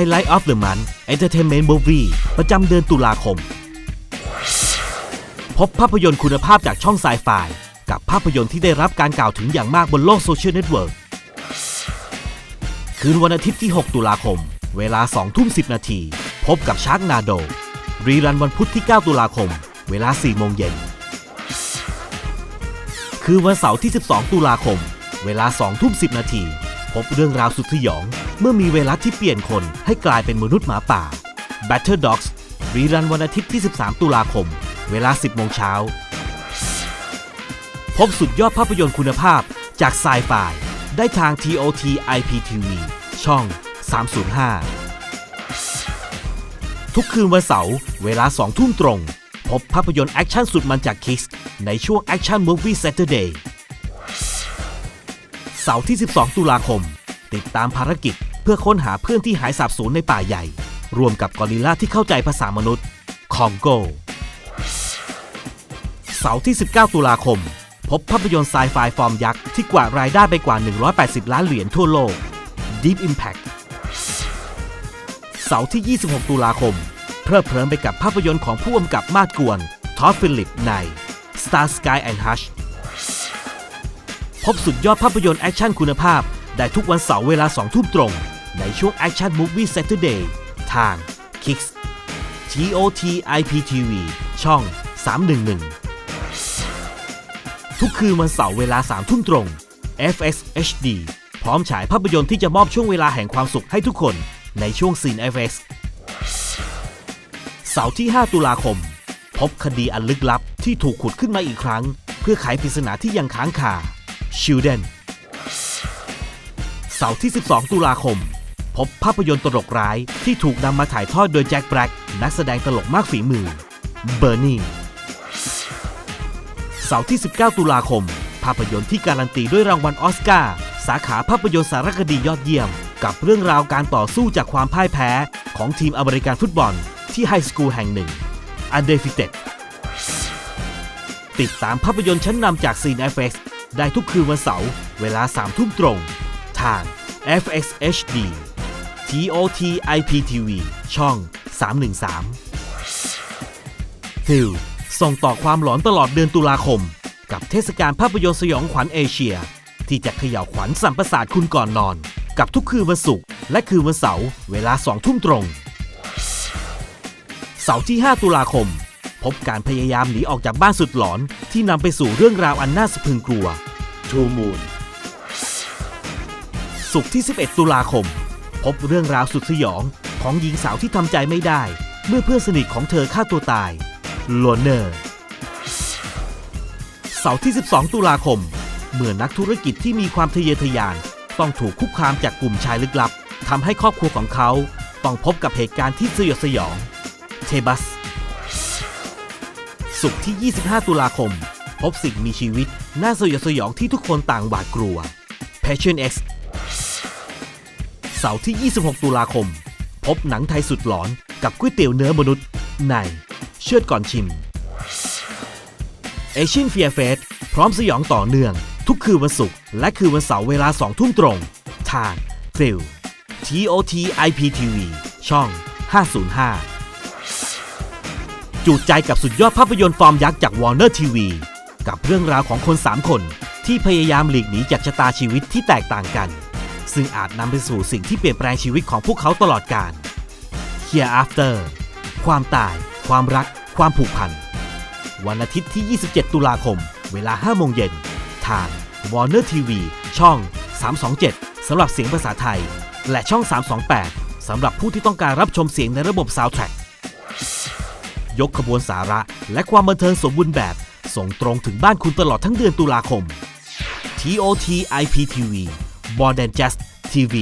Highlight of the Month Entertainment Movie ประจำเดือนตุลาคม พบภาพยนตร์คุณภาพจากช่องไซไฟกับภาพยนตร์ที่ได้รับการกล่าวถึงอย่างมากบนโลกโซเชียลเน็ตเวิร์กคืนวันอาทิตย์ที่ 6 ตุลาคม เวลา 2 ทุ่ม 10 นาที พบกับชาร์กนาโด รีรันวันพุธที่ 9 ตุลาคม เวลา 4 โมงเย็น คือวันเสาร์ที่ 12 ตุลาคม เวลา 2 ทุ่ม 10 นาที พบเรื่องราวสุดสยอง เมื่อมีไวรัสที่เปลี่ยนคนให้กลายเป็นมนุษย์หมาป่า Battle Dogs รีรันวันอาทิตย์ที่ 13 ตุลาคม เวลา 10 โมงเช้า พบสุดยอดภาพยนตร์คุณภาพจากไซไฟได้ทาง TOT IPTV ช่อง 305 ทุกคืนวันเสาร์เวลา 2 ทุ่มตรง พบภาพยนตร์แอคชั่นสุดมันจากคิสในช่วง Action Movie Saturday เสาร์ที่ 12 ตุลาคม ติดตามภารกิจเพื่อค้นหาเพื่อนที่หายสาบสูญในป่าใหญ่ รวมกับกอริลลาที่เข้าใจภาษามนุษย์คองโกเสาร์ที่ 19 ตุลาคม พบภาพยนตร์ไซไฟฟอร์มยักษ์ที่กวาดรายได้ไปกว่า 180 ล้านเหรียญทั่วโลก Deep Impact เสาร์ที่ 26 ตุลาคม เพลิดเพลินไปกับภาพยนตร์ของผู้กำกับมาดกวน ทอดฟิลิปใน Star Sky and Hush พบสุดยอดภาพยนตร์แอคชั่นคุณภาพ ได้ทุกวันเสาร์เวลา 2 ทุ่มตรง ในช่วง Action Movie Saturday ทาง Kicks TOT IPTV ช่อง 311 ทุกคืนวันเสาร์เวลา 3 ทุ่มตรง FX HD พร้อมฉายภาพยนตร์ที่จะมอบช่วงเวลาแห่งความสุขให้ทุกคนในช่วง Scene FX เสาร์ที่ 5 ตุลาคม พบคดีอันลึกลับที่ถูกขุดขึ้นมาอีกครั้ง เพื่อไขปริศนาที่ยังค้างคา Children เสาร์ที่ 12 ตุลาคม พบภาพยนตร์ตลกร้ายที่ถูกนำมาถ่ายทอดโดยแจ็คแบล็กนักแสดงตลกมากฝีมือ Burning เสาร์ที่ 19 ตุลาคม ภาพยนตร์ที่การันตีด้วยรางวัลออสการ์สาขาภาพยนตร์สารคดียอดเยี่ยม กับเรื่องราวการต่อสู้จากความพ่ายแพ้ของทีมอเมริกันฟุตบอล ที่ไฮสคูลแห่งหนึ่ง Undefeated ติดตามภาพยนตร์ชั้นนำจาก Scene FX ได้ทุกคืนวันเสาร์เวลา3ทุ่มตรง ทาง FX HD TOT IPTV ช่อง 313ฟิลส่งต่อความหลอนตลอดเดือนตุลาคม กับเทศกาลภาพยนตร์สยองขวัญเอเชีย ที่จะเขย่าวขวัญสัมประสาทคุณก่อนนอน กับทุกคืนวันศุกร์และคืนวันเสาร์เวลา2ทุ่มตรง เสาร์ที่ 5 ตุลาคม พบการพยายามหนีออกจากบ้านสุดหลอน ที่นำไปสู่เรื่องราวอันน่าสะพรึงกลัว True Moon ศุกร์ที่ 11 ตุลาคม พบเรื่องราวสุดสยองของหญิงสาวที่ทำใจไม่ได้ เมื่อเพื่อนสนิทของเธอฆ่าตัวตายโลเนอร์เสาร์ที่ 12 ตุลาคม เมื่อนักธุรกิจที่มีความทะเยอทะยาน ต้องถูกคุกคามจากกลุ่มชายลึกลับทำให้ครอบครัวของเขา ต้องพบกับเหตุการณ์ที่สยดสยอง เทบัส ศุกร์ที่ 25 ตุลาคม พบสิ่งมีชีวิต น่าสยดสยองที่ทุกคนต่างหวาดกลัว Passion X เสาร์ที่ 26 ตุลาคม พบหนังไทยสุดหลอนกับก๋วยเตี๋ยวเนื้อมนุษย์ ใน เชือดก่อนชิมเอเชียนเฟียเฟสพร้อมสยองต่อเนื่อง ทุกคืนวันศุกร์และคืนวันเสาร์เวลา 2 ทุ่มตรง ทางฟิล TOT IPTV ช่อง 505 จูดใจกับสุดยอดภาพยนตร์ฟอร์มยักษ์จาก Warner TV กับเรื่องราวของคน 3 คน ที่พยายามหลีกหนีจากชะตาชีวิตที่แตกต่างกัน ซึ่งอาจนำไปสู่สิ่งที่เปลี่ยนแปลงชีวิตของพวกเขาตลอดกาล Hereafter ความตาย ความรัก ความผูกพัน วันอาทิตย์ที่ 27 ตุลาคม เวลา 5 โมงเย็น ทาง Warner TV ช่อง 327 สำหรับเสียงภาษาไทย และช่อง 328 สำหรับผู้ที่ต้องการรับชมเสียงในระบบ Soundtrack ยกขบวนสาระ และความบันเทิงสมบูรณ์แบบ ส่งตรงถึงบ้านคุณตลอดทั้งเดือนตุลาคม TOT IPTV More Than Just TV